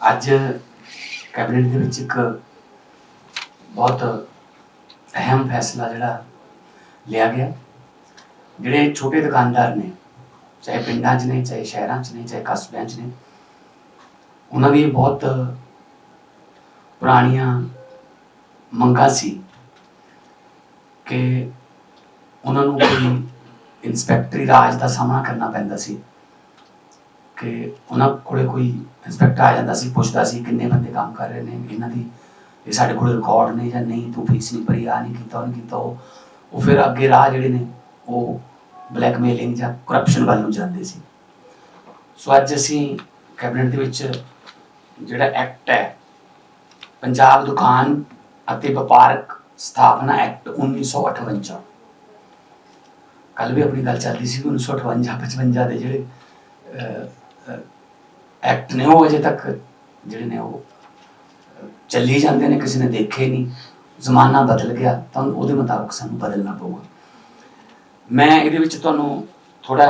ਅੱਜ ਕੈਬਨਿਟ ਦੇ ਵਿੱਚ ਇੱਕ ਬਹੁਤ ਅਹਿਮ ਫੈਸਲਾ ਜਿਹੜਾ ਲਿਆ ਗਿਆ। ਜਿਹੜੇ ਛੋਟੇ ਦੁਕਾਨਦਾਰ ਨੇ, ਚਾਹੇ ਪਿੰਡਾਂ 'ਚ ਨੇ, ਚਾਹੇ ਸ਼ਹਿਰਾਂ 'ਚ ਨੇ, ਚਾਹੇ ਕਸਬਿਆਂ 'ਚ ਨੇ, ਉਹਨਾਂ ਦੀ ਬਹੁਤ ਪੁਰਾਣੀਆਂ ਮੰਗਾਂ ਸੀ ਕਿ ਉਹਨਾਂ ਨੂੰ ਕੋਈ ਇਨਸਪੈਕਟਰੀ ਰਾਜ ਦਾ ਸਾਹਮਣਾ ਕਰਨਾ ਪੈਂਦਾ ਸੀ, ਕਿ ਉਹਨਾਂ ਕੋਲੇ ਕੋਈ ਇੰਸਪੈਕਟਰ ਆ ਜਾਂਦਾ ਸੀ, ਪੁੱਛਦਾ ਸੀ ਕਿੰਨੇ ਬੰਦੇ ਕੰਮ ਕਰ ਰਹੇ ਨੇ, ਇਹਨਾਂ ਦੀ ਇਹ ਸਾਡੇ ਕੋਲ ਰਿਕਾਰਡ ਨੇ ਜਾਂ ਨਹੀਂ, ਤੂੰ ਫੀਸ ਨਹੀਂ ਭਰੀ ਆ ਨਹੀਂ ਕੀਤਾ, ਉਹ ਨਹੀਂ ਕੀਤਾ, ਉਹ ਉਹ ਫਿਰ ਅੱਗੇ ਰਾਹ ਜਿਹੜੇ ਨੇ, ਉਹ ਬਲੈਕਮੇਲਿੰਗ ਜਾਂ ਕਰਪਸ਼ਨ ਵੱਲ ਨੂੰ ਜਾਂਦੇ ਸੀ। ਸੋ ਅੱਜ ਅਸੀਂ ਕੈਬਨਿਟ ਦੇ ਵਿੱਚ ਜਿਹੜਾ ਐਕਟ ਹੈ, ਪੰਜਾਬ ਦੁਕਾਨ ਅਤੇ ਵਪਾਰਕ ਸਥਾਪਨਾ ਐਕਟ 1958 ਕੱਲ ਵੀ ਆਪਣੀ ਗੱਲ ਚੱਲਦੀ ਸੀ ਕਿ 1958 55 ਦੇ ਜਿਹੜੇ ਐਕਟ ਨੇ, ਉਹ ਅਜੇ ਤੱਕ ਜਿਹੜੇ ਨੇ ਉਹ, ਚੱਲੀ ਜਾਂਦੇ ਨੇ, ਕਿਸੇ ਨੇ ਦੇਖੇ ਨਹੀਂ। ਜ਼ਮਾਨਾ ਬਦਲ ਗਿਆ, ਤਾਂ ਉਹਦੇ ਮੁਤਾਬਕ ਸਾਨੂੰ ਬਦਲਣਾ ਪਊਗਾ। ਮੈਂ ਇਹਦੇ ਵਿੱਚ ਤੁਹਾਨੂੰ ਥੋੜਾ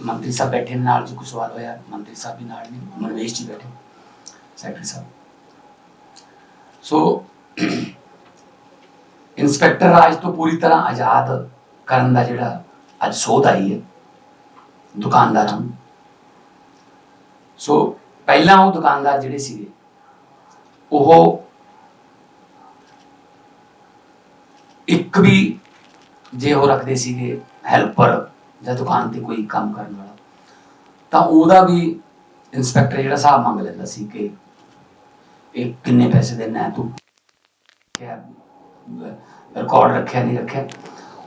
ਮੰਤਰੀ ਸਾਹਿਬ ਬੈਠੇ ਨੇ ਨਾਲ, ਜੋ ਕੋਈ ਸਵਾਲ ਹੋਇਆ, ਮੰਤਰੀ ਸਾਹਿਬ ਵੀ ਨਾਲ ਨੇ, ਮਨਵੇਸ਼ ਜੀ ਬੈਠੇ ਸੈਕਟਰੀ ਸਾਹਿਬ। ਸੋ ਇੰਸਪੈਕਟਰ ਰਾਜ ਤੋਂ ਪੂਰੀ ਤਰ੍ਹਾਂ ਆਜ਼ਾਦ ਕਰਨ ਦਾ ਜਿਹੜਾ ਅੱਜ ਸੋਧ ਆਈ ਹੈ, ਦੁਕਾਨਦਾਰਾਂ ਨੂੰ ਸੋ ਪਹਿਲਾਂ ਉਹ ਦੁਕਾਨਦਾਰ ਜਿਹੜੇ ਸੀਗੇ, ਉਹ ਇੱਕ ਵੀ ਜੇ ਉਹ ਰੱਖਦੇ ਸੀਗੇ ਹੈਲਪਰ ਜਾਂ ਦੁਕਾਨ ਤੇ ਕੋਈ ਕੰਮ ਕਰਨ ਵਾਲਾ, ਤਾਂ ਉਹਦਾ ਵੀ ਇਨਸਪੈਕਟਰ ਜਿਹੜਾ ਹਿਸਾਬ ਮੰਗ ਲੈਂਦਾ ਸੀ ਕਿ ਇਹ ਕਿੰਨੇ ਪੈਸੇ ਦੇਣਾ ਹੈ, ਤੂੰ ਕਿਆ ਰਿਕਾਰਡ ਰੱਖਿਆ, ਨਹੀਂ ਰੱਖਿਆ।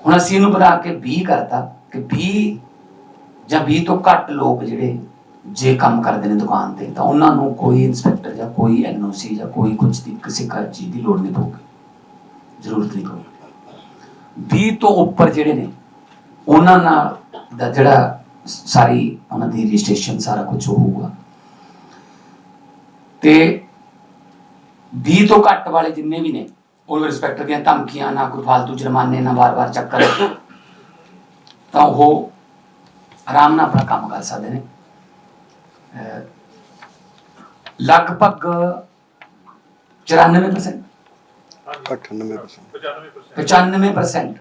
ਹੁਣ ਅਸੀਂ ਇਹਨੂੰ ਬਣਾ ਕੇ 20 ਕਰਤਾ, ਕਿ 20 ਜਾਂ 20 ਤੋਂ ਘੱਟ ਲੋਕ ਜਿਹੜੇ ਜੇ ਕੰਮ ਕਰਦੇ ਨੇ ਦੁਕਾਨ ਤੇ, ਤਾਂ ਉਹਨਾਂ ਨੂੰ ਕੋਈ ਇਨਸਪੈਕਟਰ ਜਾਂ ਕੋਈ ਐਨਓਸੀ ਜਾਂ ਕੋਈ ਕੁਝ ਦੀ, ਕਿਸੇ ਕਰ ਚੀਜ਼ ਦੀ ਲੋੜ ਨਹੀਂ ਪਊਗੀ। ਜ਼ਰੂਰਤ ਨਹੀਂ ਪਊਗੀ। 20 ਤੋਂ ਉੱਪਰ ਜਿਹੜੇ ਨੇ, ਉਹਨਾਂ ਨਾਲ ਦਾ ਜਿਹੜਾ ਸਾਰੀ ਉਹਨਾਂ ਦੀ ਰਜਿਸਟ੍ਰੇਸ਼ਨ ਸਾਰਾ ਕੁਝ ਹੋਊਗਾ। ਤੇ 20 ਤੋਂ ਘੱਟ ਵਾਲੇ ਜਿੰਨੇ ਵੀ ਨੇ, ਉਹ ਰਿਸਪੈਕਟਰ ਦੀਆਂ ਧਮਕੀਆਂ, ਨਾ ਕੋਈ ਫालतू ਜੁਰਮਾਨੇ, ਨਾ ਵਾਰ-ਵਾਰ ਚੱਕਰ। ਤਾਂ ਉਹ ਆਰਾਮ ਨਾਲ ਆਪਣਾ ਕੰਮ ਕਰ ਸਕਦੇ ਨੇ। ਲਗਭਗ 94% 98% 95%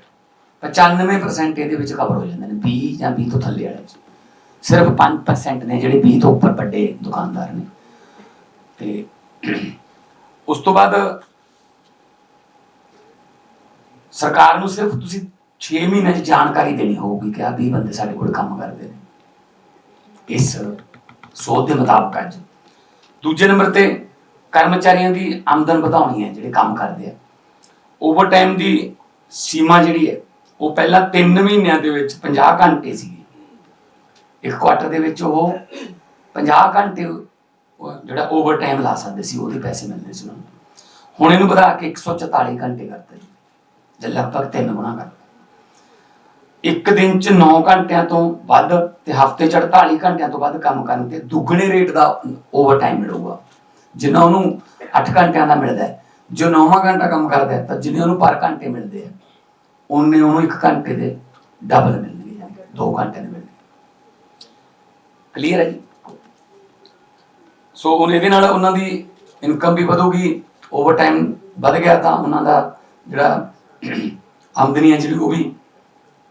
95% ਇਹਦੇ ਵਿੱਚ ਕਵਰ ਹੋ ਜਾਂਦੇ ਨੇ। 20 ਜਾਂ 20 ਤੋਂ ਥੱਲੇ ਵਾਲੇ ਚ ਸਿਰਫ 5% ਨੇ ਜਿਹੜੇ 20 ਤੋਂ ਉੱਪਰ ਵੱਡੇ ਦੁਕਾਨਦਾਰ ਨੇ। ਤੇ ਉਸ ਤੋਂ ਬਾਅਦ ਸਰਕਾਰ ਨੂੰ ਸਿਰਫ ਤੁਸੀਂ 6 ਮਹੀਨੇ ਦੀ ਜਾਣਕਾਰੀ ਦੇਣੀ ਹੋਊਗੀ ਕਿ ਆ 20 ਬੰਦੇ ਸਾਡੇ ਕੋਲ ਕੰਮ ਕਰਦੇ ਨੇ। ਇਸ ਸੋਧ ਦੇ ਮੁਤਾਬਕ ਅੱਜ ਦੂਜੇ ਨੰਬਰ ਤੇ ਕਰਮਚਾਰੀਆਂ ਦੀ ਆਮਦਨ ਵਧਾਉਣੀ ਹੈ, ਜਿਹੜੇ ਕੰਮ ਕਰਦੇ ਆ। ਓਵਰਟਾਈਮ ਦੀ ਸੀਮਾ ਜਿਹੜੀ ਹੈ, ਉਹ ਪਹਿਲਾਂ 3 ਮਹੀਨਿਆਂ ਦੇ ਵਿੱਚ 50 ਘੰਟੇ ਸੀਗੀ। ਇੱਕ ਕੁਆਟਰ ਦੇ ਵਿੱਚ ਉਹ 50 ਘੰਟੇ ਜਿਹੜਾ ਓਵਰਟਾਈਮ ਲਾ ਸਕਦੇ ਸੀ, ਉਹਦੇ ਪੈਸੇ ਮਿਲਦੇ ਸੀ ਉਹਨਾਂ ਨੂੰ। ਹੁਣ ਇਹਨੂੰ ਵਧਾ ਕੇ 144 ਘੰਟੇ ਕਰਤੇ ਜੇ। ਲਗਭਗ 3 ਗੁਣਾ ਕਰਤਾ। ਇੱਕ ਦਿਨ ਚ 9 ਘੰਟਿਆਂ ਤੋਂ ਵੱਧ ਤੇ ਹਫ਼ਤੇ ਚ 48 ਘੰਟਿਆਂ ਤੋਂ ਵੱਧ ਕੰਮ ਕਰਨ ਤੇ ਦੁੱਗਣੇ ਰੇਟ ਦਾ ਓਵਰ ਟਾਈਮ ਮਿਲੂਗਾ। ਜਿੰਨਾ ਉਹਨੂੰ 8 ਘੰਟਿਆਂ ਦਾ ਮਿਲਦਾ ਹੈ। ਜੋ 9ਵਾਂ ਘੰਟਾ ਕੰਮ ਕਰਦਾ ਹੈ, ਤਾਂ ਜਿੰਨੇ ਉਹਨੂੰ ਪਰ ਘੰਟੇ ਮਿਲਦੇ ਆ ਉਹਨੇ ਉਹਨੂੰ 1 ਘੰਟੇ ਦੇ ਡਬਲ ਮਿਲਣਗੇ ਯਾਨੀ 2 ਘੰਟੇ ਦੇ ਮਿਲਣਗੇ ਕਲੀਅਰ ਹੈ ਜੀ? ਸੋ ਹੁਣ ਇਹਦੇ ਨਾਲ ਉਹਨਾਂ ਦੀ ਇਨਕਮ ਵੀ ਵਧੂਗੀ ਓਵਰ ਟਾਈਮ ਵਧ ਗਿਆ ਤਾਂ ਉਹਨਾਂ ਦਾ ਜਿਹੜਾ ਆਮਦਨੀ ਹੈ ਜਿਹੜੀ ਉਹ ਵੀ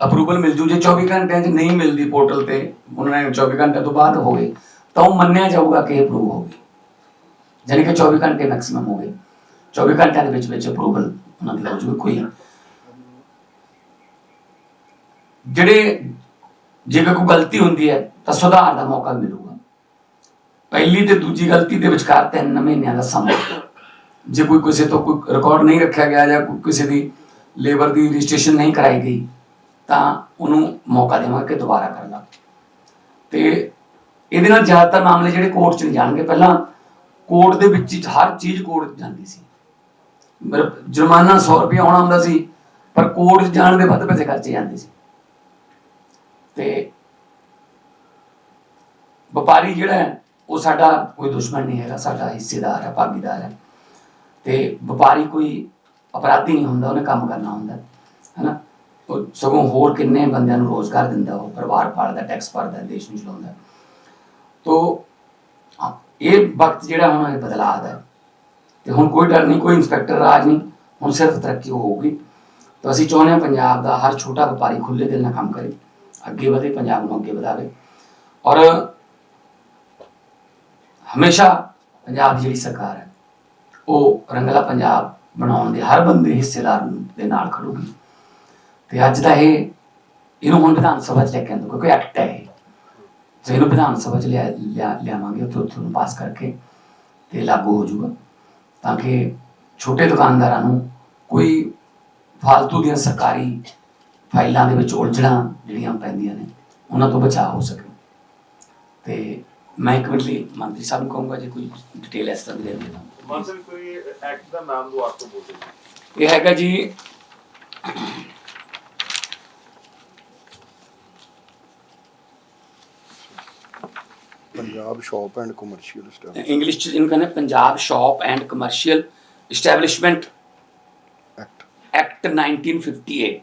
ਅਪਰੂਵਲ ਮਿਲ ਜੂ। ਜੇ 24 ਘੰਟਿਆਂ 'ਚ ਨਹੀਂ ਮਿਲਦੀ ਪੋਰਟਲ ਤੇ, ਉਹਨਾਂ ਨੇ 24 ਘੰਟਿਆਂ ਤੋਂ ਬਾਅਦ ਹੋਵੇ ਤਾਂ ਉਹ ਮੰਨਿਆ ਜਾਊਗਾ ਕਿ ਅਪਰੂਵ ਹੋ ਗਈ। ਜਾਣੀ ਕਿ 24 ਘੰਟੇ ਮੈਕਸਿਮਮ ਹੋ ਗਏ। 24 ਘੰਟਿਆਂ ਦੇ ਵਿੱਚ ਵਿੱਚ ਅਪਰੂਵਲ ਉਹਨਾਂ ਦੀ ਲੱਗ ਜੂਗੀ ਕੋਈ ਜਿਹੜੇ ਜੇਕਰ ਕੋਈ ਗਲਤੀ ਹੁੰਦੀ ਹੈ, ਤਾਂ ਸੁਧਾਰ ਦਾ ਮੌਕਾ ਮਿਲੂਗਾ। ਪਹਿਲੀ ਤੇ ਦੂਜੀ ਗਲਤੀ ਦੇ ਵਿਚਕਾਰ ਤਿੰਨ ਮਹੀਨਿਆਂ ਦਾ ਸਮਾਂ। ਜੇ ਕੋਈ ਕਿਸੇ ਤੋਂ ਕੋਈ ਰਿਕਾਰਡ ਨਹੀਂ ਰੱਖਿਆ ਗਿਆ ਜਾਂ ਕਿਸੇ ਦੀ ਲੇਬਰ ਦੀ ਰਜਿਸਟ੍ਰੇਸ਼ਨ ਨਹੀਂ ਕਰਾਈ ਗਈ ਤਾਂ ਉਹਨੂੰ ਮੌਕਾ ਦੇਵਾਂਗੇ ਕਿ ਦੁਬਾਰਾ ਕਰ ਲਾ ਤੇ ਇਹਦੇ ਨਾਲ ਜ਼ਿਆਦਾਤਰ ਮਾਮਲੇ ਜਿਹੜੇ ਕੋਰਟ 'ਚ ਨਹੀਂ ਜਾਣਗੇ। ਪਹਿਲਾਂ ਕੋਰਟ ਦੇ ਵਿੱਚ ਹਰ ਚੀਜ਼ ਕੋਰਟ 'ਚ ਜਾਂਦੀ ਸੀ। ਮਤਲਬ ਜੁਰਮਾਨਾ 100 ਰੁਪਏ ਆਉਣਾ ਹੁੰਦਾ ਸੀ, ਪਰ ਕੋਰਟ 'ਚ ਜਾਣ ਦੇ ਵੱਧ ਪੈਸੇ ਖਰਚੇ ਜਾਂਦੇ ਸੀ। ਤੇ ਵਪਾਰੀ ਜਿਹੜਾ ਉਹ ਸਾਡਾ ਕੋਈ ਦੁਸ਼ਮਣ ਨਹੀਂ ਹੈਗਾ, ਸਾਡਾ ਹਿੱਸੇਦਾਰ ਹੈ, ਭਾਗੀਦਾਰ ਹੈ। ਤੇ ਵਪਾਰੀ ਕੋਈ ਅਪਰਾਧੀ ਨਹੀਂ ਹੁੰਦਾ, ਉਹਨੇ ਕੰਮ ਕਰਨਾ ਹੁੰਦਾ ਹੈ ਨਾ ਉਹ ਸਗੋਂ ਹੋਰ ਕਿੰਨੇ ਬੰਦਿਆਂ ਨੂੰ ਰੋਜ਼ਗਾਰ ਦਿੰਦਾ, ਉਹ ਪਰਿਵਾਰ ਪਾਲਦਾ ਟੈਕਸ ਭਰਦਾ, ਦੇਸ਼ ਨੂੰ ਚਲਾਉਂਦਾ। ਤੋ ਇਹ ਵਕਤ ਜਿਹੜਾ ਹੁਣ ਇਹ ਬਦਲਾਅ ਦਾ ਹੈ। ਤੇ ਹੁਣ ਕੋਈ ਡਰ ਨਹੀਂ, ਕੋਈ ਇੰਸਪੈਕਟਰ ਰਾਜ ਨਹੀਂ, ਹੁਣ ਸਿਰਫ ਤਰੱਕੀ ਹੋਊਗੀ। ਤਾਂ ਅਸੀਂ ਚਾਹੁੰਦੇ ਹਾਂ ਪੰਜਾਬ ਦਾ ਹਰ ਛੋਟਾ ਵਪਾਰੀ ਖੁੱਲੇ ਦਿਲ ਨਾਲ ਕੰਮ ਕਰੇ, ਅੱਗੇ ਵਧੇ, ਪੰਜਾਬ ਨੂੰ ਅੱਗੇ ਵਧਾਵੇ। ਔਰ ਹਮੇਸ਼ਾ ਪੰਜਾਬ ਦੀ ਜਿਹੜੀ ਸਰਕਾਰ ਹੈ, ਉਹ ਰੰਗਲਾ ਪੰਜਾਬ ਬਣਾਉਣ ਦੇ ਹਰ ਬੰਦੇ ਹਿੱਸੇਦਾਰ ਦੇ ਨਾਲ ਖੜੂਗੀ। ਤੇ ਅੱਜ ਦਾ ਇਹ ਇਹਨੂੰ ਹੁਣ ਵਿਧਾਨ ਸਭਾ ਚ ਲੈ ਕੇ ਆਉਂਦੇ ਕਿਉਂਕਿ ਐਕਟ ਹੈ ਇਹ। ਤੇ ਇਹਨੂੰ ਵਿਧਾਨ ਸਭਾ ਚ ਲਿਆ ਲਿਆ- ਲਿਆਵਾਂਗੇ ਉੱਥੇ ਉੱਥੇ ਨੂੰ ਪਾਸ ਕਰਕੇ ਤੇ ਲਾਗੂ ਹੋ ਜਾਊਗਾ। ਤਾਂ ਕਿ ਛੋਟੇ ਦੁਕਾਨਦਾਰਾਂ ਨੂੰ ਕੋਈ ਫालतू ਦੀਆਂ ਸਰਕਾਰੀ ਫਾਈਲਾਂ ਦੇ ਵਿੱਚ ਉਲਝਣਾ ਜਿਹੜੀਆਂ ਪੈਂਦੀਆਂ ਨੇ ਉਹਨਾਂ ਤੋਂ ਬਚਾਅ ਹੋ ਸਕੇ। ਤੇ ਮੈਂ ਇੱਕ ਮਿੰਟ ਲਈ ਮੰਤਰੀ ਸਾਹਿਬ ਨੂੰ ਕਹੂੰਗਾ ਜੇ ਕੋਈ ਡਿਟੇਲ ਇਸ ਤਰ੍ਹਾਂ ਦੀ ਦੇਣੀ ਤਾਂ। ਮਤਲਬ ਕੋਈ ਐਕਟ ਦਾ ਨਾਮ ਦੋ ਆਪ ਤੋਂ ਬੋਲਦੇ ਇਹ ਹੈਗਾ ਜੀ Punjab shop and commercial staff English ਚ ਇਹਨੂੰ ਕਹਿੰਦੇ Punjab shop and commercial establishment act act 1958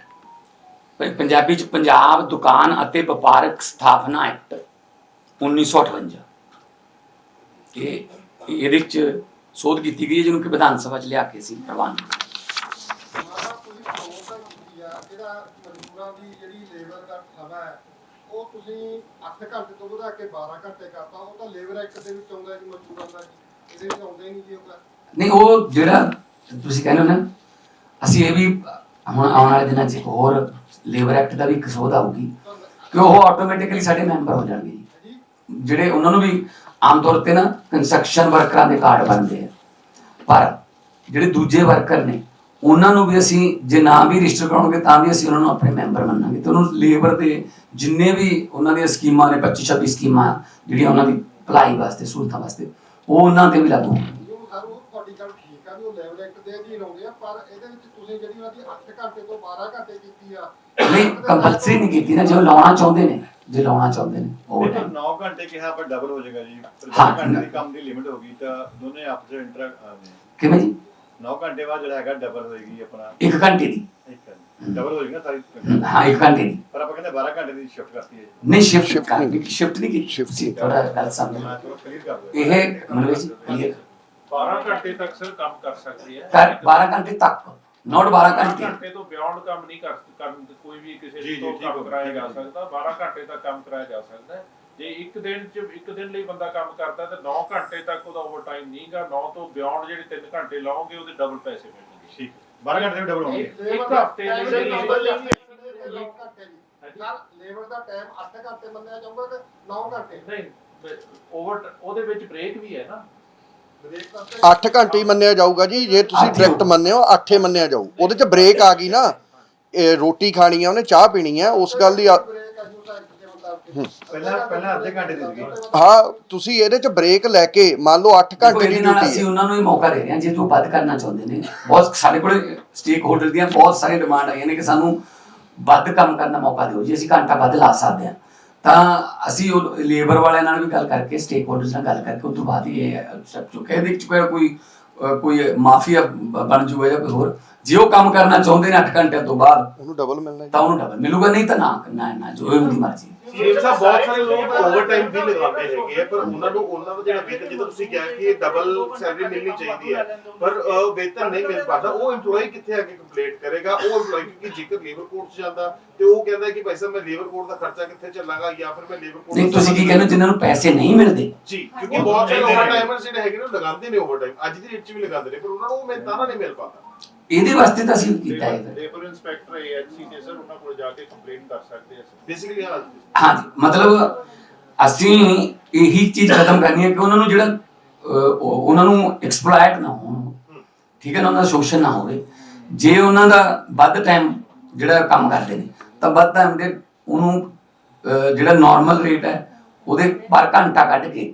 ਪ- ਪੰਜਾਬੀ ਚ ਪੰਜਾਬ ਦੁਕਾਨ ਅਤੇ ਵਪਾਰਕ ਸਥਾਪਨਾ ਐਕਟ 1958 ਇਹ ਇਹਦੇ ਚ ਸੋਧ ਕੀਤੀ ਗਈ ਜਿਹਨੂੰ ਕਿ ਵਿਧਾਨ ਸਭਾ ਚ ਲਿਆ ਕੇ ਸੀ ਪ੍ਰਵਾਨ। ਮਾਰਾ ਤੁਸੀਂ ਪ੍ਰੋਗਰਾਮ ਕੀਤੀ ਆ ਜਿਹੜਾ ਮਜ਼ਦੂਰਾਂ ਦੀ ਜਿਹੜੀ ਲੇਬਰ ਦਾ ਸਮਾਂ ਹੈ ਉਹ ਤੁਸੀਂ 8 ਘੰਟੇ ਤੋਂ ਵਧਾ ਕੇ 12 ਘੰਟੇ ਕਰਤਾ ਉਹ ਤਾਂ ਲੇਬਰ ਐਕਟ ਦੇ ਵਿੱਚ ਆਉਂਦਾ ਜੀ ਮਜ਼ਦੂਰਾਂ ਦਾ ਜੀ। ਇਹਦੇ ਵਿੱਚ ਆਉਂਦਾ ਹੀ ਨਹੀਂ ਜੀ ਉਹ ਤਾਂ। ਨਹੀਂ ਉਹ ਜਿਹੜਾ ਤੁਸੀਂ ਕਹਿੰਦੇ ਹੋ ਨਾ ਅਸੀਂ ਇਹ ਵੀ ਹੁਣ ਆਉਣ ਵਾਲੇ ਦਿਨਾਂ 'ਚ ਹੋਰ ਲੇਬਰ ਐਕਟ ਦਾ ਵੀ ਇੱਕ ਸੋਧ ਆਊਗੀ ਕਿ ਉਹ ਆਟੋਮੈਟਿਕਲੀ ਸਾਡੇ ਮੈਂਬਰ ਹੋ ਜਾਣਗੇ ਜੀ। ਜਿਹੜੇ ਉਹਨਾਂ ਨੂੰ ਵੀ ਆਮ ਤੌਰ ਤੇ ਨਾ ਕੰਸਟਰਕਸ਼ਨ ਵਰਕਰਾਂ ਦੇ ਕਾਰਡ ਬਣਦੇ ਆ। ਪਰ ਜਿਹੜੇ ਦੂਜੇ ਵਰਕਰ ਨੇ ਉਹਨਾਂ ਨੂੰ ਵੀ ਅਸੀਂ ਜੇ ਨਾ ਵੀ ਰਜਿਸਟਰ ਕਰਾਉਣਗੇ ਤਾਂ ਵੀ ਅਸੀਂ ਉਹਨਾਂ ਨੂੰ ਆਪਣੇ ਮੈਂਬਰ ਮੰਨਾਂਗੇ। ਤੇ ਉਹਨੂੰ ਲੇਬਰ ਦੇ ਜਿੰਨੇ ਵੀ ਉਹਨਾਂ ਦੀਆਂ ਸਕੀਮਾਂ ਨੇ 25 26 ਸਕੀਮਾਂ ਜਿਹੜੀਆਂ ਉਹਨਾਂ ਦੀ ਭਲਾਈ ਵਾਸਤੇ ਸਹੂਲਤਾਂ ਵਾਸਤੇ ਉਹ ਉਹਨਾਂ ਤੇ ਵੀ ਲਾਗੂ ਹੋਣਗੀਆਂ। ਜੀ ਉਹ ਸਰ ਉਹ ਤੁਹਾਡੀ ਗੱਲ ਠੀਕ ਆ ਵੀ ਉਹ ਲੇਬਰ ਐਕਟ ਦੇ ਅਧੀਨ ਆਉਂਦੇ ਆ ਪਰ ਇਹਦੇ ਵਿੱਚ ਤੁਸੀਂ ਜਿਹੜੀ ਉਹਨਾਂ ਦੀ 8 ਘੰਟੇ ਤੋਂ 12 ਘੰਟੇ ਕੀਤੀ ਆ ਨਹੀਂ ਕੰਪਲਸਰੀ ਨਹੀਂ ਕੀਤੀ ਨਾ ਜੇ ਲਾਉਣਾ ਚਾਹੁੰਦੇ ਨੇ ਜੇ ਲਾਉਣਾ ਚਾਹੁੰਦੇ ਨੇ ਉਹ ਇਹ 9 ਘੰਟੇ ਕਿਹਾ ਪਰ ਡਬਲ ਹੋ ਜਾਏਗਾ ਜੀ। ਹਾਂ। 10 ਘੰਟੇ ਦੀ ਕੰਮ ਦੀ ਲਿਮਿਟ ਹੋ ਗਈ ਤਾਂ ਦੋਨੇ ਆਪਸ ਵਿੱਚ ਇੰਟਰ ਕਿਵੇਂ ਜੀ? 9 ਘੰਟੇ ਬਾਅਦ ਜਿਹੜਾ ਹੈਗਾ ਡਬਲ ਹੋਏਗੀ ਆਪਣਾ ਇੱਕ ਘੰਟੇ ਦੀ ਡਬਲ ਹੋ ਜਾਏਗੀ ਨਾ ਸਾਰੀ ਹਾਂ ਇੱਕ ਘੰਟੇ ਦੀ ਪਰ ਆਪਾਂ ਕਹਿੰਦੇ 12 ਘੰਟੇ ਦੀ ਸ਼ਿਫਟ ਕਰਤੀ ਹੈ ਨਹੀਂ ਸ਼ਿਫਟ Shift ਕਰ ਨਹੀਂ। ਸ਼ਿਫਟ ਨਹੀਂ ਕੀਤੀ Shift ਸੀ ਥੋੜਾ ਗੱਲ ਸਮਝ ਮੈਂ ਥੋੜਾ ਕਲੀਅਰ ਕਰ ਦਿਓ ਇਹ ਮਨਵੀ ਜੀ clear 12 ਘੰਟੇ ਤੱਕ ਸਰ ਕੰਮ ਕਰ ਸਕਦੀ ਹੈ ਕਰ 12 ਘੰਟੇ ਤੱਕ ਨੋਟ 12 ਘੰਟੇ ਘੰਟੇ ਤੋਂ ਬਿਯੋਂਡ ਕੰਮ ਨਹੀਂ ਕਰ ਕਰਨ ਕੋਈ ਵੀ ਕਿਸੇ ਜੀ, ਜੀ, ਤੋਂ ਠੀਕ ਕੰਮ ਹੋ ਗਿਆ, ਕਰਾਇਆ ਠੀਕ ਜਾ ਹੋ ਗਿਆ। ਸਕਦਾ 12 ਘੰਟੇ ਤੱਕ ਕੰਮ ਕਰਾਇਆ ਜਾ ਇੱਕ ਦਿਨ ਚ ਇੱਕ ਦਿਨ ਲਈ ਬੰਦਾ ਕੰਮ ਕਰਦਾ ਤਾਂ 9 ਘੰਟੇ ਤੱਕ ਉਹਦਾ ਓਵਰਟਾਈਮ ਨਹੀਂਗਾ 9 ਤੋਂ ਬਿਯੋਂਡ ਜਿਹੜੇ 3 ਘੰਟੇ ਲਾਓਗੇ ਉਹਦੇ ਡਬਲ ਪੈਸੇ ਮਿਲਣਗੇ। ਠੀਕ 12 ਘੰਟੇ ਦੇ ਡਬਲ ਹੋਣਗੇ। ਲੇਬਰ ਹਫ਼ਤੇ ਦੀ ਲੇਬਰ ਦਾ। ਟਾਈਮ 8 ਘੰਟੇ ਮੰਨਿਆ ਜਾਊਗਾ ਕਿ 9 ਘੰਟੇ। ਨਹੀਂ ਓਵਰ ਉਹਦੇ ਵਿੱਚ ਬ੍ਰੇਕ ਵੀ ਹੈ ਨਾ। ਬ੍ਰੇਕ ਕਰਕੇ 8 ਘੰਟੇ ਹੀ ਮੰਨਿਆ ਜਾਊਗਾ ਜੀ ਜੇ ਤੁਸੀਂ ਡਾਇਰੈਕਟ ਹੋ 8 ਹੀ ਮੰਨਿਆ ਜਾਊ। ਉਹਦੇ ਚ ਬ੍ਰੇਕ ਆ ਗਈ ਨਾ ਇਹ ਰੋਟੀ ਖਾਣੀ ਆ ਉਹਨੇ ਚਾਹ ਪੀਣੀ ਆ ਉਸ ਗੱਲ ਦੀ ਆ- ਬ੍ਰੇਕ ਆ ਜੀ ਉਹਦਾ ਇੱਕ ਦੇ ਮੁਤਾਬਕ ਪਹਿਲਾਂ- ਪਹਿਲਾਂ ਅੱਧੇ ਘੰਟੇ ਦੀ ਸੀਗੀ। ਹਾਂ। ਤੁਸੀਂ ਇਹਦੇ ਚ ਬ੍ਰੇਕ ਲੈ ਕੇ ਮੰਨ ਲਓ 8 ਦੇਖੋ, ਘੰਟੇ ਦੀ ਇਹਦੇ ਨਾਲ ਡਿਊਟੀ ਅਸੀਂ ਹੈ। ਉਹਨਾਂ ਨੂੰ ਹੀ ਮੌਕਾ ਦੇ ਰਹੇ ਹਾਂ ਜੇ ਤੂੰ ਵੱਧ ਕਰਨਾ ਚਾਹੁੰਦੇ ਨੇ। ਬਹੁਤ ਸਾਡੇ ਕੋਲ ਸਟੇਕ ਹੋਲਡਰ ਦੀਆਂ ਬਹੁਤ ਸਾਰੀਆਂ ਡਿਮਾਂਡ ਆਈਆਂ ਨੇ ਕਿ ਸਾਨੂੰ ਵੱਧ ਕੰਮ ਕਰਨ ਦਾ ਮੌਕਾ ਦਿਓ। ਜੀ ਅਸੀਂ ਘੰਟਾ ਵੱਧ ਲਾ ਸਕਦੇ ਹਾਂ ਤਾਂ ਅਸੀਂ ਉਹ ਲੇਬਰ ਵਾਲਿਆਂ ਨਾਲ ਵੀ ਗੱਲ ਕਰਕੇ ਸਟੇਕ ਹੋਲਡਰਸ ਨਾਲ ਗੱਲ ਕਰਕੇ ਉਸ ਤੋਂ ਬਾਅਦ ਹੀ ਇਹ ਸਭ ਚੁੱਕੇ ਇਹਦੇ ਵਿੱਚ ਕੋਈ ਕੋਈ ਅਹ ਕੋਈ ਮਾਫੀਆ ਬਣ ਜੂਗਾ ਜਾਂ ਕੋਈ ਹੋਰ। ਜੇ ਉਹ ਕੰਮ ਕਰਨਾ ਚਾਹੁੰਦੇ ਨੇ 8 ਘੰਟਿਆਂ ਤੋਂ ਬਾਅਦ ਉਹਨੂੰ ਡਬਲ ਮਿਲਣਾ ਤਾਂ ਉਹਨੂੰ ਡਬਲ ਮਿਲੂਗਾ ਨਹੀਂ ਤਾਂ ਨਾ ਨਾ ਨਾ ਜੋ ਉਹਦੀ ਮਰਜ਼ੀ ਸੀਐਮ ਸਾਹਿਬ ਬਹੁਤ ਸਾਰੇ ਲੋਕ ਓਵਰਟਾਈਮ ਵੀ ਲਗਾਉਂਦੇ ਹੈਗੇ ਆ ਪਰ ਉਹਨਾਂ ਨੂੰ ਉਹਨਾਂ ਦਾ ਜਿਹੜਾ ਵੇਤਨ ਜਦੋਂ ਤੁਸੀਂ ਕਿਹਾ ਕਿ ਡਬਲ ਸੈਲਰੀ ਮਿਲਣੀ ਚਾਹੀਦੀ ਹੈ ਪਰ ਅਹ, ਵੇਤਨ ਨਹੀਂ ਮਿਲ ਪਾਦਾ ਉਹ EMPLOYE ਕਿੱਥੇ ਆ ਕੇ ਕੰਪਲੀਟ ਕਰੇਗਾ? ਉਹ EMPLOYE ਕਿਉਂਕਿ ਜੇਕਰ ਲੇਬਰ ਕੋਰਟ 'ਚ ਜਾਂਦਾ ਤੇ ਉਹ ਕਹਿੰਦਾ ਕਿ ਭਾਈ ਸਾਹਿਬ ਮੈਂ ਲੇਬਰ ਕੋਰਟ ਦਾ ਖਰਚਾ ਕਿੱਥੇ ਚੱਲਾਂਗਾ ਜਾਂ ਫਿਰ ਮੈਂ ਲੇਬਰ ਕੋਰਟ ਨਹੀਂ ਤੁਸੀਂ ਕੀ ਕਹਿੰਦੇ ਹੋ, ਜਿਨ੍ਹਾਂ ਨੂੰ ਪੈਸੇ ਨਹੀਂ ਮਿਲਦੇ? ਜੀ ਕਿਉਂਕਿ ਬਹੁਤ ਸਾਰੇ ਓਵਰਟਾਈਮਰਸ ਜਿਹੜੇ ਹੈਗੇ ਨੇ ਉਹ ਲਗਾਉਂਦੇ ਨੇ ਓਵਰਟਾਈਮ ਅੱਜ ਦੀ ਡੇਟ 'ਚ ਵੀ ਲਗਾਉਂਦੇ ਨੇ ਪਰ ਉਹਨਾਂ ਨੂੰ ਉਹ ਮਿਹਨਤਾਨਾ ਨਹੀਂ ਮਿਲ ਪਾਦਾ ਇਹਦੇ ਵਾਸਤੇ ਤਾਂ ਅਸੀਂ ਕੀਤਾ ਹੈ। ਲੇਬਰ ਇਨਸਪੈਕਟਰ ਏਐਚਸੀ ਨੇ ਸਰ ਉਹਨਾਂ ਕੋਲ ਜਾ ਕੇ ਕੰਪਲੇਂਟ ਕਰ ਸਕਦੇ ਆ ਬੇਸਿਕਲੀ ਹਾਂ ਹਾਂਜੀ ਮਤਲਬ ਅਸੀਂ ਇਹੀ ਚੀਜ਼ ਖਤਮ ਕਰਨੀ ਹੈ ਕਿ ਉਹਨਾਂ ਨੂੰ ਜਿਹੜਾ ਉਹਨਾਂ ਨੂੰ ਐਕਸਪਲੋਇਟ ਨਾ ਹੋਣ। ਠੀਕ ਹੈ ਨਾ ਉਹਨਾਂ ਦਾ ਸ਼ੋਸ਼ਣ ਨਾ ਹੋਵੇ। ਜੇ ਉਹਨਾਂ ਦਾ ਵੱਧ ਟਾਈਮ ਜਿਹੜਾ ਕੰਮ ਕਰਦੇ ਨੇ ਤਾਂ ਵੱਧ ਟਾਈਮ ਦੇ ਉਹਨੂੰ ਜਿਹੜਾ ਨਾਰਮਲ ਰੇਟ ਹੈ ਉਹਦੇ ਪਰ ਘੰਟਾ ਕੱਢ ਕੇ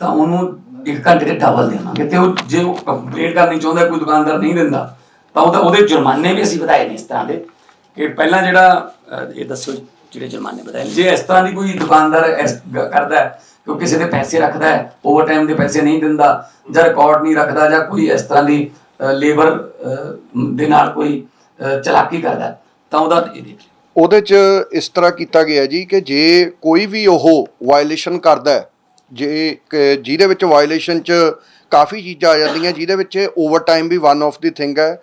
ਤਾਂ ਉਹਨੂੰ ਇੱਕ ਘੰਟੇ ਦੇ ਡਬਲ ਦੇਵਾਂਗੇ। ਤੇ ਉਹ ਜੇ ਉਹ ਕੰਪਲੀਟ ਕਰਨੀ ਚਾਹੁੰਦਾ ਕੋਈ ਦੁਕਾਨਦਾਰ ਨਹੀਂ ਦਿੰਦਾ ਤਾਂ ਉਹਦਾ ਉਹਦੇ ਜੁਰਮਾਨੇ ਵੀ ਅਸੀਂ ਵਧਾਏ ਨੇ ਇਸ ਤਰ੍ਹਾਂ ਦੇ ਕਿ ਪਹਿਲਾਂ ਜਿਹੜਾ ਇਹ ਦੱਸੋ ਜਿਹੜੇ ਜੁਰਮਾਨੇ ਵਧਾਏ ਨੇ। ਜੇ ਇਸ ਤਰ੍ਹਾਂ ਦੀ ਕੋਈ ਦੁਕਾਨਦਾਰ ਕਰਦਾ ਹੈ ਕਿਸੇ ਦੇ ਪੈਸੇ ਰੱਖਦਾ ਹੈ ਓਵਰ ਟਾਈਮ ਦੇ ਪੈਸੇ ਨਹੀਂ ਦਿੰਦਾ ਜਾਂ ਰਿਕਾਰਡ ਨਹੀਂ ਰੱਖਦਾ ਜਾਂ ਕੋਈ ਇਸ ਤਰ੍ਹਾਂ ਦੀ ਲੇਬਰ ਦੇ ਨਾਲ ਕੋਈ ਚਲਾਕੀ ਕਰਦਾ ਤਾਂ ਉਹਦਾ ਇਹ ਦੇਖ ਉਹਦੇ 'ਚ ਇਸ ਤਰ੍ਹਾਂ ਕੀਤਾ ਗਿਆ ਜੀ ਕਿ ਜੇ ਕੋਈ ਵੀ ਉਹ ਵਾਇਲੇਸ਼ਨ ਕਰਦਾ ਹੈ, ਜੇ ਜਿਹਦੇ ਵਿੱਚ ਵਾਇਲੇਸ਼ਨ 'ਚ ਕਾਫੀ ਚੀਜ਼ਾਂ ਆ ਜਾਂਦੀਆਂ ਜਿਹਦੇ ਵਿੱਚ ਓਵਰ ਟਾਈਮ ਵੀ ਵਨ ਆਫ ਦੀ ਥਿੰਗ ਹੈ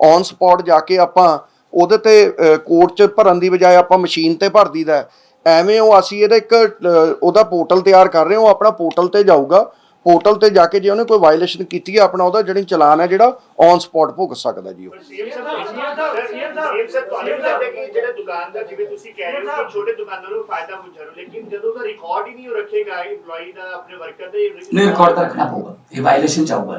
ਔਨ ਸਪੌਟ ਜਾ ਕੇ ਆਪਾਂ ਉਹਦੇ ਤੇ ਕੋਰਟ 'ਚ ਭਰਨ ਦੀ ਬਜਾਏ ਆਪਾਂ ਮਸ਼ੀਨ ਤੇ ਭਰ ਦਈਦਾ ਹੈ। ਐਵੇਂ ਉਹ ਅਸੀਂ ਇਹਦਾ ਇੱਕ ਉਹਦਾ ਪੋਰਟਲ ਤਿਆਰ ਕਰ ਰਹੇ ਹਾਂ ਉਹ ਆਪਣਾ ਪੋਰਟਲ ਤੇ ਜਾਊਗਾ। ਪੋਰਟਲ ਤੇ ਜਾ ਕੇ ਜੇ ਉਹਨੇ ਕੋਈ ਵਾਇਲੇਸ਼ਨ ਕੀਤੀ ਹੈ ਆਪਣਾ ਉਹਦਾ ਜਿਹੜੀ ਚਲਾਨ ਹੈ ਜਿਹੜਾ ਔਨ ਸਪੌਟ ਭੁਗਤ ਸਕਦਾ ਜੀ ਉਹ। ਜਿਹੜੇ ਦੁਕਾਨਦਾਰ ਜਿਵੇਂ ਤੁਸੀਂ ਕਹਿ ਰਹੇ ਹੋ ਕਿ ਛੋਟੇ ਦੁਕਾਨਦਾਰਾਂ ਨੂੰ ਫਾਇਦਾ ਪਹੁੰਚਾ ਰਹੇ ਲੇਕਿਨ ਜਦੋਂ ਦਾ ਰਿਕਾਰਡ ਹੀ ਨਹੀਂ ਰੱਖੇਗਾ EMPLOYEE ਦਾ ਆਪਣੇ ਵਰਕਰ ਦਾ ਨਹੀਂ ਰਿਕਾਰਡ ਰੱਖਣਾ ਪਊਗਾ। ਇਹ ਵਾਇਲੇਸ਼ਨ ਚਾਹੂਗਾ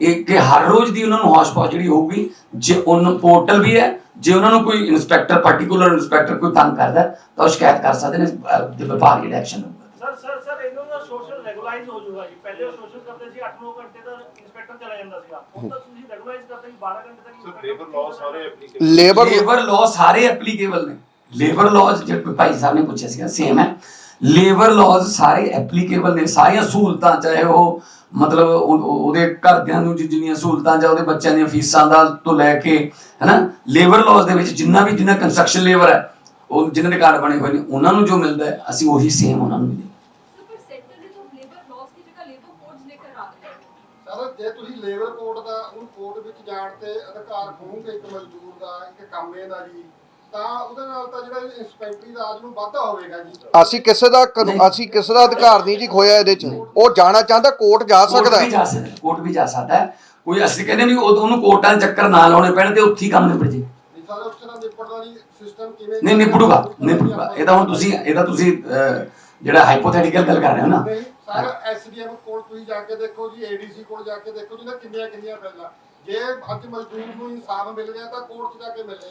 ਇਹ ਕਿ ਹਰ ਰੋਜ਼ ਦੀ ਉਹਨਾਂ ਨੂੰ ਹੌਸ਼-ਪੌਸ਼ ਜਿਹੜੀ ਹੋਊਗੀ ਜੇ ਉਹਨ ਪੋਰਟਲ ਵੀ ਹੈ ਜੇ ਉਹਨਾਂ ਨੂੰ ਕੋਈ ਇੰਸਪੈਕਟਰ ਪਾਰਟਿਕੂਲਰ ਇੰਸਪੈਕਟਰ ਕੋਈ ਤੰਗ ਕਰਦਾ ਤਾਂ ਉਹ ਸ਼ਿਕਾਇਤ ਕਰ ਸਕਦੇ ਨੇ ਤੇ ਵਿਭਾਗ ਜਿਹੜਾ ਐਕਸ਼ਨ ਲਊਗਾ ਸਰ ਸਰ ਸਰ ਇਹਨਾਂ ਦਾ ਸੋਸ਼ਲ ਰੈਗੂਲਾਈਜ਼ ਹੋ ਜਾਊਗਾ ਜੀ। ਪਹਿਲੇ ਉਹ ਸੋਸ਼ਲ ਕਰਦੇ ਸੀ 8-9 ਘੰਟੇ ਦਾ ਇੰਸਪੈਕਟਰ ਚਲਾ ਜਾਂਦਾ ਸੀਗਾ। ਹੁਣ ਤਾਂ ਤੁਸੀਂ ਰੈਗੂਲਾਈਜ਼ ਕਰਦੇ ਜੀ 12 ਘੰਟੇ ਤੱਕ ਸਰ ਲੇਬਰ ਲਾਅ ਸਾਰੇ ਐਪਲੀਕੇਬਲ ਲੇਬਰ ਲੇਬਰ ਲਾਅ ਸਾਰੇ ਐਪਲੀਕੇਬਲ ਨੇ। ਲੇਬਰ ਲਾਅ ਜਿਹੜੇ ਭਾਈ ਸਾਹਿਬ ਨੇ ਪੁੱਛਿਆ ਸੀਗਾ ਸੇਮ ਹੈ। ਲੇਬਰ ਲਾਅਜ਼ ਸਾਰੇ ਐਪਲੀਕੇਬਲ ਨੇ। ਸਾਰੀਆਂ ਸਹੂਲਤਾਂ ਚਾਹੇ ਉਹ ਮਤਲਬ ਉਹਦੇ ਘਰਦਿਆਂ ਨੂੰ ਜਿੰਨੀਆਂ ਸਹੂਲਤਾਂ ਜਾਂ ਉਹਦੇ ਬੱਚਿਆਂ ਦੀਆਂ ਫੀਸਾਂ ਦਾ ਤੋਂ ਲੈ ਕੇ ਹੈਨਾ ਲੇਬਰ ਲਾਜ਼ ਦੇ ਵਿੱਚ ਜਿੰਨਾ ਵੀ ਜਿੰਨਾ ਕੰਸਟਰਕਸ਼ਨ ਲੇਬਰ ਹੈ ਉਹ ਜਿਨ੍ਹਾਂ ਦੇ ਕਾਰਡ ਬਣੇ ਹੋਏ ਨੇ ਉਹਨਾਂ ਨੂੰ ਜੋ ਮਿਲਦਾ ਹੈ ਅਸੀਂ ਉਹੀ ਸੇਮ ਉਹਨਾਂ ਨੂੰ ਮਿਲਦਾ ਜੇ ਤੁਸੀਂ ਲੇਬਰ ਕੋਡ ਦਾ ਉਹਨੂੰ ਕੋਡ ਵਿੱਚ ਜਾਣ ਤੇ ਅਧਿਕਾਰ ਖੋਹੋਗੇ ਇੱਕ ਮਜ਼ਦੂਰ ਦਾ ਇੱਕ ਕਾਮੇ ਦਾ ਜੀ ਤਾਂ ਉਹਦੇ ਨਾਲ ਤਾਂ ਜਿਹੜਾ ਇੰਸਪੈਕਟਰੀ ਰਾਜ ਨੂੰ ਵਾਧਾ ਹੋਵੇਗਾ ਜੀ। ਅਸੀਂ ਕਿਸੇ ਦਾ ਕਾਨੂੰ-। ਅਸੀਂ ਕਿਸੇ ਦਾ ਅਧਿਕਾਰ ਨਹੀਂ ਜੀ ਖੋਇਆ ਇਹਦੇ 'ਚ। ਉਹ ਜਾਣਾ ਚਾਹੁੰਦਾ ਕੋਰਟ ਜਾ ਕੋਰਟ ਸਕਦਾ ਵੀ ਹੈ। ਜਾ ਸਕਦਾ ਕੋਰਟ ਵੀ ਜਾ ਸਕਦਾ ਹੈ। ਕੋਈ ਅਸੀਂ ਕਹਿੰਦੇ ਵੀ ਉਹ- ਉਹਨੂੰ ਕੋਰਟਾਂ ਦੇ ਚੱਕਰ ਨਾ ਲਾਉਣੇ ਪੈਣ ਤੇ ਉੱਥੇ ਹੀ ਕੰਮ ਨਿਬੜ ਜੇ। ਵੀ ਸਾਰੇ ਉਸ ਤਰ੍ਹਾਂ ਨਿਪਟਦਾ ਜੀ ਸਿਸਟਮ ਕਿਵੇਂ ਨਹੀਂ ਨਿਬੜੂਗਾ ਨਿਬੜੂਗਾ? ਇਹ ਤਾਂ ਹੁਣ ਤੁਸੀਂ ਇਹ ਤਾਂ ਤੁਸੀਂ ਅਹ, ਜਿਹੜਾ ਹਾਈਪੋਥੈਟੀਕਲ ਗੱਲ ਕਰ ਰਹੇ ਹੋ ਨਾ। ਨਹੀਂ ਸਰ ਐਸਡੀਐਮ ਕੋਲ ਤੁਸੀਂ ਜਾ ਕੇ ਦੇਖੋ ਜੀ ਏਡੀਸੀ ਕੋਲ ਜਾ ਕੇ ਦੇਖੋ ਜੀ ਨਾ ਕਿੰਨੀਆਂ ਕਿੰਨੀਆਂ ਫੈਲਾਂ ਜੇ ਅੱਜ ਮਜ਼ਦੂਰ ਨੂੰ ਇਨਸਾਫ ਮਿਲ ਗਿਆ ਤਾਂ ਕੋਰਟ 'ਚ ਜਾ ਕੇ ਮਿਲੇ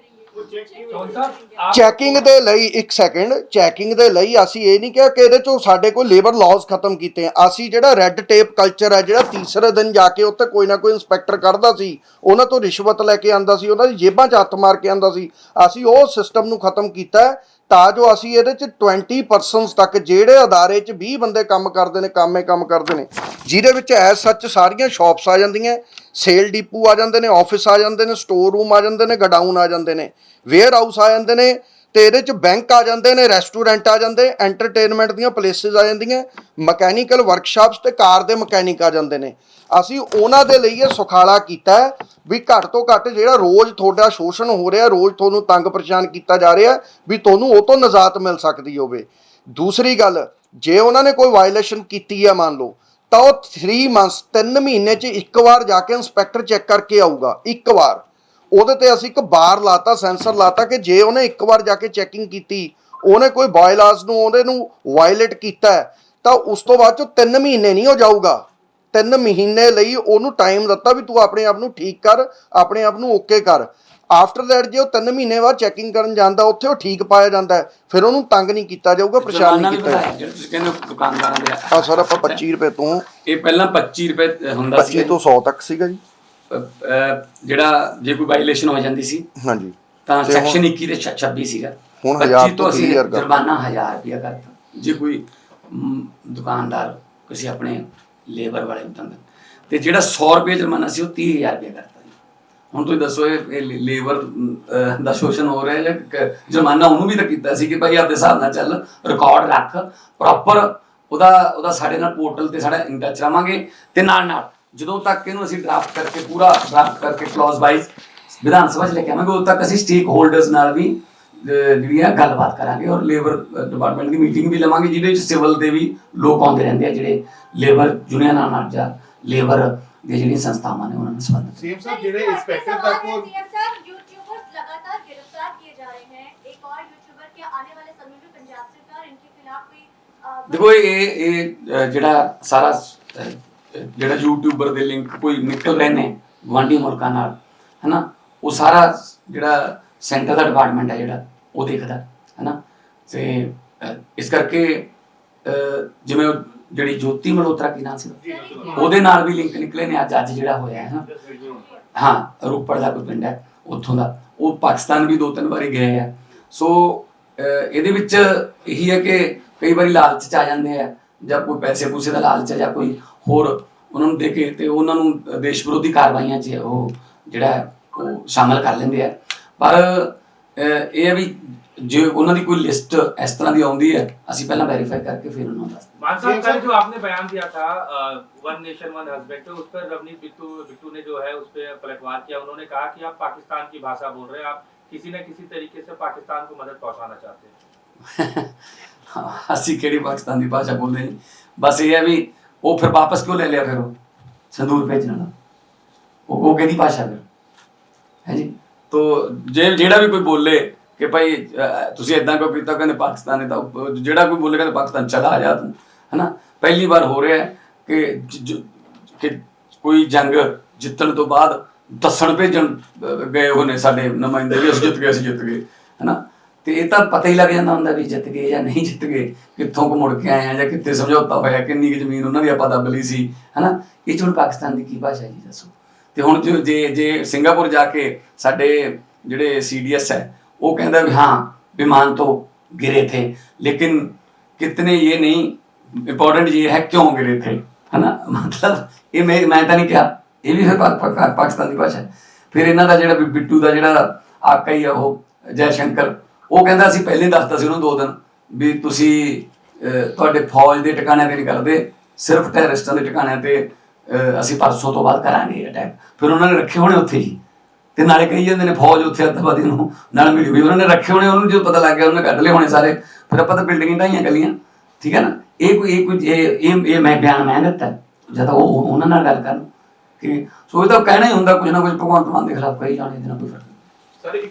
ਚੈਕਿੰਗ ਦੇ ਲਈ ਇੱਕ ਸੈਕਿੰਡ ਚੈਕਿੰਗ ਦੇ ਲਈ ਅਸੀਂ ਇਹ ਨਹੀਂ ਕਿਹਾ ਕਿ ਇਹਦੇ ਚੋਂ ਸਾਡੇ ਕੋਲ ਲੇਬਰ ਲਾਜ਼ ਖਤਮ ਕੀਤੇ ਆ। ਅਸੀਂ ਜਿਹੜਾ ਰੈੱਡ ਟੇਪ ਕਲਚਰ ਹੈ ਜਿਹੜਾ ਤੀਸਰੇ ਦਿਨ ਜਾ ਕੇ ਉੱਥੇ ਕੋਈ ਨਾ ਕੋਈ ਇਨਸਪੈਕਟਰ ਕਰਦਾ ਸੀ, ਉਹਨਾਂ ਤੋਂ ਰਿਸ਼ਵਤ ਲੈ ਕੇ ਆਂਦਾ ਸੀ, ਉਹਨਾਂ ਦੀ ਜੇਬਾਂ 'ਚ ਹੱਥ ਮਾਰ ਕੇ ਆਂਦਾ ਸੀ। ਅਸੀਂ ਉਹ ਸਿਸਟਮ ਨੂੰ ਖਤਮ ਕੀਤਾ ਤਾਂ ਜੋ ਅਸੀਂ ਇਹਦੇ ਚ 20 ਪਰਸਨਸ ਤੱਕ ਜਿਹੜੇ ਅਦਾਰੇ ਚ 20 ਬੰਦੇ ਕੰਮ ਕਰਦੇ ਨੇ, ਕੰਮੇ ਕੰਮ ਕਰਦੇ ਨੇ, ਜਿਹਦੇ ਵਿੱਚ ਐ ਸੱਚ ਸਾਰੀਆਂ ਸ਼ਾਪਸ ਆ ਜਾਂਦੀਆਂ ਸੇਲ ਡਿਪੂ ਆ ਜਾਂਦੇ ਨੇ ਆਫਿਸ ਆ ਜਾਂਦੇ ਨੇ ਸਟੋਰ ਰੂਮ ਆ ਜਾਂਦੇ ਨੇ ਗਡਾਊਨ ਆ ਜਾਂਦੇ ਨੇ। ਵੇਅਰ ਹਾਊਸ ਆ ਜਾਂਦੇ ਨੇ ਤੇ ਇਹਦੇ ਚ ਬੈਂਕ ਆ ਜਾਂਦੇ ਨੇ ਰੈਸਟੋਰੈਂਟ ਆ ਜਾਂਦੇ ਐਂਟਰਟੇਨਮੈਂਟ ਦੀਆਂ ਪਲੇਸਿਸ ਆ ਜਾਂਦੀਆਂ ਮਕੈਨੀਕਲ ਵਰਕਸ਼ਾਪਸ ਤੇ ਕਾਰ ਦੇ ਮਕੈਨਿਕ ਆ ਜਾਂਦੇ ਨੇ। ਅਸੀਂ ਉਹਨਾਂ ਦੇ ਲਈ ਇਹ ਸੁਖਾਲਾ ਕੀਤਾ ਹੈ ਵੀ ਘੱਟ ਤੋਂ ਘੱਟ ਜਿਹੜਾ ਰੋਜ਼ ਤੁਹਾਡਾ ਸ਼ੋਸ਼ਣ ਹੋ ਰਿਹਾ, ਰੋਜ਼ ਤੁਹਾਨੂੰ ਤੰਗ ਪਰੇਸ਼ਾਨ ਕੀਤਾ ਜਾ ਰਿਹਾ, ਵੀ ਤੁਹਾਨੂੰ ਉਹ ਤੋਂ ਨਜਾਤ ਮਿਲ ਸਕਦੀ ਹੋਵੇ। ਦੂਸਰੀ ਗੱਲ, ਜੇ ਉਹਨਾਂ ਨੇ ਕੋਈ ਵਾਇਲੇਸ਼ਨ ਕੀਤੀ ਹੈ ਮੰਨ ਲਓ, ਤਾਂ ਉਹ 3 ਮੰਥਸ 3 ਮਹੀਨੇ 'ਚ ਇੱਕ ਵਾਰ ਜਾ ਕੇ ਇੰਸਪੈਕਟਰ ਚੈੱਕ ਕਰਕੇ ਆਊਗਾ, ਇੱਕ ਵਾਰ। ਉਹਦੇ ਤੇ ਅਸੀਂ ਇੱਕ ਬਾਰ ਲਾਤਾ ਸੈਂਸਰ ਲਾਤਾ ਕਿ ਜੇ ਉਹਨੇ ਇੱਕ ਵਾਰ ਜਾ ਕੇ ਚੈਕਿੰਗ ਕੀਤੀ ਉਹਨੇ ਕੋਈ ਬਾਇਲਾਸ ਨੂੰ ਉਹਦੇ ਨੂੰ ਵਾਇਲੇਟ ਕੀਤਾ ਤਾਂ ਉਸ ਤੋਂ ਬਾਅਦ ਚੋਂ 3 ਮਹੀਨੇ ਨਹੀਂ ਹੋ ਜਾਊਗਾ। 3 ਮਹੀਨੇ ਲਈ ਉਹਨੂੰ ਟਾਈਮ ਦਿੱਤਾ ਵੀ ਤੂੰ ਆਪਣੇ ਆਪ ਨੂੰ ਠੀਕ ਕਰ ਆਪਣੇ ਆਪ ਨੂੰ ਓਕੇ ਕਰ। ਆਫਟਰ ਦੈਟ ਜੇ ਉਹ 3 ਮਹੀਨੇ ਬਾਅਦ ਚੈਕਿੰਗ ਕਰਨ ਜਾਂਦਾ ਉੱਥੇ ਉਹ ਠੀਕ ਪਾਇਆ ਜਾਂਦਾ ਹੈ, ਫਿਰ ਉਹਨੂੰ ਤੰਗ ਨਹੀਂ ਕੀਤਾ ਜਾਊਗਾ ਪਰੇਸ਼ਾਨ ਨਹੀਂ ਕੀਤਾ ਜਿਹੜਾ ਤੁਸੀਂ ਕਹਿੰਦੇ ਦੁਕਾਨਦਾਰਾਂ ਦੇ ਹਾਂ ਸਰ ਆਪਾਂ 25 ਰੁਪਏ ਤੋਂ ਇਹ ਪਹਿਲਾਂ 25 ਰੁਪਏ ਹੁੰਦਾ ਸੀ 25 ਤੋਂ 100 ਤੱਕ ਸੀਗਾ ਜੀ। ਜਿਹੜਾ ਜੇ ਕੋਈ ਵਾਇਲੇਸ਼ਨ ਹੋ ਜਾਂਦੀ ਸੀ ਹਾਂਜੀ। ਤਾਂ ਤੇ ਹੁਣ- ਸੈਕਸ਼ਨ 21 ਦੇ ਛ- 26 ਸੀਗਾ। ਹੁਣ 25 ਹਜ਼ਾਰ ਤੋਂ ਅਸੀਂ ਕਰ- ਜੁਰਮਾਨਾ 1000 ਰੁਪਇਆ ਕਰਤਾ। ਜੇ ਕੋਈ ਮ, ਦੁਕਾਨਦਾਰ ਕਿਸੇ ਆਪਣੇ ਲੇਬਰ ਵਾਲੇ ਤੰਗ ਤੇ ਜਿਹੜਾ 100 ਰੁਪਏ ਜੁਰਮਾਨਾ ਸੀ ਉਹ 30000 ਰੁਪਇਆ ਕਰਤਾ ਜੀ। ਹੁਣ ਤੁਸੀਂ ਦੱਸੋ ਇਹ ਇਹ ਲੇਬਰ ਦਾ ਸ਼ੋਸ਼ਣ ਹੋ ਰਿਹਾ ਜਾਂ ਕ- ਜੁਰਮਾਨਾ ਉਹਨੂੰ ਵੀ ਤਾਂ ਕੀਤਾ ਸੀ ਕਿ ਭਾਈ ਆਪਦੇ ਹਿਸਾਬ ਨਾਲ ਚੱਲ ਰਿਕਾਰਡ ਰੱਖ ਪ੍ਰੋਪਰ ਉਹਦਾ ਉਹਦਾ ਸਾਡੇ ਨਾਲ ਪੋਰਟਲ ਤੇ ਸਾਡਾ ਇਨ ਟੱਚ ਰਵਾਂਗੇ ਤੇ ਨਾਲ ਨਾਲ ਜਦੋਂ ਤੱਕ ਇਹਨੂੰ ਅਸੀਂ ਡਰਾਫਟ ਕਰਕੇ ਪੂਰਾ ਡਰਾਫਟ ਕਰਕੇ ਕਲੌਜ਼ ਵਾਈਜ਼ ਵਿਧਾਨ ਸਭਾ 'ਚ ਲੈ ਕੇ ਆਵਾਂਗੇ ਉਦੋਂ ਤੱਕ ਅਸੀਂ ਸਟੇਕ ਹੋਲਡਰਸ ਨਾਲ ਵੀ ਜਿਹੜੀ ਹੈ ਗੱਲਬਾਤ ਕਰਾਂਗੇ ਔਰ ਲੇਬਰ ਡਿਪਾਰਟਮੈਂਟ ਦੀ ਮੀਟਿੰਗ ਵੀ ਲਵਾਂਗੇ ਜਿਹਦੇ ਵਿੱਚ ਸਿਵਲ ਦੇ ਵੀ ਲੋਕ ਆਉਂਦੇ ਰਹਿੰਦੇ ਆ ਜਿਹੜੇ ਲੇਬਰ ਯੂਨੀਅਨਾਂ ਨਾਲ ਜਾਂ ਲੇਬਰ ਦੇ ਜਿਹੜੀਆਂ ਸੰਸਥਾਵਾਂ ਨੇ ਉਹਨਾਂ ਨਾਲ ਸੰਬੰਧਿਤ। ਸੀਐਮ ਸਾਹਿਬ ਜਿਹੜੇ ਇੰਸਪੈਕਟਰ ਤੱਕ ਉਹ ਸੀਐਮ ਸਾਹਿਬ ਯੂਟਿਊਬਰਸ ਲਗਾਤਾਰ ਗ੍ਰਿਫਤਾਰ ਕੀਏ ਜਾ ਰਹੇ ਹਨ ਇੱਕ ਔਰ ਯੂਟਿਊਬਰ ਕੇ ਆਨੇ ਵਾਲੇ ਸਮੇਂ ਵਿੱਚ ਪੰਜਾਬ ਸਰਕਾਰ ਇਨਕੇ ਖਿਲਾਫ ਕੋਈ ਦੇਖੋ ਇਹ ਇਹ ਜਿਹੜਾ ਸਾਰਾ ਜਿਹੜਾ ਯੂਟਿਊਬਰ ਦੇ ਲਿੰਕ ਕੋਈ ਨਿਕਲ ਰਹੇ ਨੇ। ਗੁਆਂਢੀ ਮੁਲਕਾਂ ਨਾਲ ਹਨਾ? ਉਹ ਸਾਰਾ ਜਿਹੜਾ ਸੈਂਟਰ ਦਾ ਡਿਪਾਰਟਮੈਂਟ ਹੈ ਜਿਹੜਾ ਉਹ ਦੇਖਦਾ ਹਨਾ? ਤੇ ਇਸ ਕਰਕੇ ਜਿਵੇਂ ਉਹ ਜਿਹੜੀ ਜੋਤੀ ਮਲਹੋਤਰਾ ਕੀ ਨਾਮ ਸੀ? ਉਹਦੇ ਨਾਲ ਵੀ ਲਿੰਕ ਨਿਕਲੇ ਨੇ ਅੱਜ ਅੱਜ ਜਿਹੜਾ ਹੋਇਆ ਹੈ ਨਾ ਹਾਂ ਰੂਪੜ ਦਾ ਕੋਈ ਪਿੰਡ ਹੈ ਉੱਥੋਂ ਦਾ। ਉਹ ਪਾਕਿਸਤਾਨ ਵੀ ਦੋ ਤਿੰਨ ਵਾਰੀ ਗਏ ਆ। ਸੋ ਇਹਦੇ ਵਿੱਚ ਇਹੀ ਹੈ ਕਿ ਕਈ ਵਾਰੀ ਲਾਲਚ ਚ ਆ ਜਾਂਦੇ ਆ। ਜਾਂ ਕੋਈ ਪੈਸੇ ਪੂਸੇ ਦਾ ਲਾਲਚ ਹੈ ਜਾਂ ਕੋਈ ਹੋਰ ਉਹਨਾਂ ਨੂੰ ਦੇ ਕੇ ਤੇ ਉਹਨਾਂ ਨੂੰ ਦੇਸ਼ ਵਿਰੋਧੀ ਕਾਰਵਾਈਆਂ 'ਚ ਉਹ ਜਿਹੜਾ ਹੈ, ਉਹ ਸ਼ਾਮਲ ਕਰ ਲੈਂਦੇ ਆ ਪਰ ਅਹ, ਇਹ ਹੈ ਵੀ ਜੇ ਉਹਨਾਂ ਦੀ ਕੋਈ ਲਿਸਟ ਇਸ ਤਰ੍ਹਾਂ ਦੀ ਆਉਂਦੀ ਹੈ ਅਸੀਂ ਪਹਿਲਾਂ ਵੈਰੀਫਾਈ ਕਰਕੇ ਫਿਰ ਉਹਨਾਂ ਨੂੰ ਦੱਸ मान साहब कल जो आपने बयान दिया था वन नेशन वन हस्बैंड पे उस पर रवनीत बिट्टू बिट्टू ने जो है उस पर पलटवार किया उन्होंने कहा कि आप पाकिस्तान की भाषा बोल रहे हैं आप किसी न किसी तरीके से पाकिस्तान को मदद पहुंचाना चाहते हैं ਅਸੀਂ ਕਿਹੜੀ ਪਾਕਿਸਤਾਨ ਦੀ ਭਾਸ਼ਾ ਬੋਲਦੇ ਜੀ? ਬਸ ਇਹ ਹੈ ਵੀ ਉਹ ਫਿਰ ਵਾਪਸ ਕਿਉਂ ਲੈ ਲਿਆ ਫਿਰ ਉਹ? ਸੰਦੂਰ ਭੇਜਣ ਵਾਲਾ। ਉਹ ਉਹ ਕਿਹਦੀ ਭਾਸ਼ਾ ਫਿਰ? ਹੈ ਜੀ? ਤੋ ਜੇ ਜਿਹੜਾ ਵੀ ਕੋਈ ਬੋਲੇ ਕਿ ਭਾਈ ਤੁਸੀਂ ਇਦਾਂ ਕਿਉਂ ਕੀਤਾ? ਕਹਿੰਦੇ ਪਾਕਿਸਤਾਨ ਹੈ ਤਾਂ ਜਿਹੜਾ ਕੋਈ ਬੋਲੇ ਕਹਿੰਦੇ ਪਾਕਿਸਤਾਨ ਚਲਾ ਜਾ ਤੂੰ, ਹਨਾ? ਪਹਿਲੀ ਵਾਰ ਹੋ ਰਿਹਾ ਕਿ ਕਿ ਕੋਈ ਜੰਗ ਜਿੱਤਣ ਤੋਂ ਬਾਅਦ ਦੱਸਣ ਭੇਜਣ ਗਏ ਹੋਏ ਨੇ ਸਾਡੇ ਨੁਮਾਇੰਦੇ ਵੀ ਅਸੀਂ ਜਿੱਤ ਗਏ, ਅਸੀਂ ਜਿੱਤ ਗਏ, ਹਨਾ? ਤੇ ਇਹ ਤਾਂ ਪਤਾ ਹੀ ਲੱਗ ਜਾਂਦਾ ਹੁੰਦਾ ਵੀ ਜਿੱਤ ਗਏ ਜਾਂ ਨਹੀਂ ਜਿੱਤ ਗਏ ਕਿੱਥੋਂ ਕੋ ਮੁੜ ਕੇ ਆਏ ਆ ਜਾਂ ਕਿੱਥੇ ਸਮਝੌਤਾ ਹੋਇਆ ਕਿੰਨੀ ਕੁ ਜ਼ਮੀਨ ਉਹਨਾਂ ਦੀ ਆਪਾਂ ਦੱਬ ਲਈ ਸੀ ਹਨਾ ਇਹ 'ਚ ਹੁਣ ਪਾਕਿਸਤਾਨ ਦੀ ਕੀ ਭਾਸ਼ਾ ਹੈ ਜੀ ਦੱਸੋ ਤੇ ਹੁਣ ਜੋ ਜੇ ਜੇ ਸਿੰਗਾਪੁਰ ਜਾ ਕੇ ਸਾਡੇ ਜਿਹੜੇ ਸੀਡੀਐਸ ਹੈ ਉਹ ਕਹਿੰਦਾ ਵੀ ਹਾਂ विमान तो गिरे थे लेकिन कितने ये नहीं इम्पोर्टेंट ये है क्यों गिरे थे है ना मतलब ਇਹ ਮੈਂ ਮੈਂ ਤਾਂ ਨਹੀਂ ਕਿਹਾ ਇਹ ਵੀ ਫਿਰ ਪਾ- ਪਾ- ਪਾਕਿਸਤਾਨ ਦੀ ਭਾਸ਼ਾ ਹੈ ਫਿਰ ਇਹਨਾਂ ਦਾ ਜਿਹੜਾ ਬਿ- ਬਿੱਟੂ ਦਾ ਜਿਹੜਾ ਆਕਾ ਹੀ ਆ ਉਹ ਜੈ ਸ਼ੰਕਰ ਉਹ ਕਹਿੰਦਾ ਅਸੀਂ ਪਹਿਲੇ ਹੀ ਦੱਸਤਾ ਸੀ ਉਹਨੂੰ ਦੋ ਦਿਨ ਵੀ ਤੁਸੀਂ ਤੁਹਾਡੇ ਫੌਜ ਦੇ ਟਿਕਾਣਿਆਂ ਤੇ ਨਹੀਂ ਕਰਦੇ, ਸਿਰਫ ਟੈਰਰਿਸਟਾਂ ਦੇ ਟਿਕਾਣਿਆਂ ਤੇ ਅਸੀਂ ਪਰਸੋਂ ਤੋਂ ਬਾਅਦ ਕਰਾਂਗੇ ਅਟੈਕ ਫਿਰ ਉਹਨਾਂ ਨੇ ਰੱਖੇ ਹੋਣੇ ਉੱਥੇ ਹੀ। ਤੇ ਨਾਲੇ ਕਹੀ ਜਾਂਦੇ ਨੇ ਫੌਜ ਉੱਥੇ ਅੱਤਵਾਦੀ ਨੂੰ ਨਾਲ ਮਿਲੀ ਵੀ ਉਹਨਾਂ ਨੇ ਰੱਖੇ ਹੋਣੇ, ਉਹਨੂੰ ਜਦੋਂ ਪਤਾ ਲੱਗ ਗਿਆ, ਉਹਨੇ ਕੱਢ ਲਏ ਹੋਣੇ ਸਾਰੇ। ਫਿਰ ਆਪਾਂ ਤਾਂ ਬਿਲਡਿੰਗਾਂ ਢਾਈਆਂ ਗਲੀਆਂ ਠੀਕ ਹੈ ਨਾ? ਇਹ ਕੋਈ ਇਹ ਕੋਈ ਇਹ ਇਹ ਮੈਂ ਬਿਆਨ, ਮੈਂ ਦਿੱਤਾ। ਜਦ ਉਹ, ਉਹਨਾਂ ਨਾਲ ਗੱਲ ਕਰਨ। ਕਿ ਸੋ ਇਹ ਤਾਂ ਕਹਿਣਾ ਹੀ ਹੁੰਦਾ, ਕੁਝ ਨਾ ਕੁਝ ਭਗਵੰਤ ਮਾਨ ਦੇ ਖਿਲਾਫ ਕਹੀ ਜਾਣੇ ਇਹਦੇ ਨਾਲ ਕੋਈ ਫ਼ਰਕ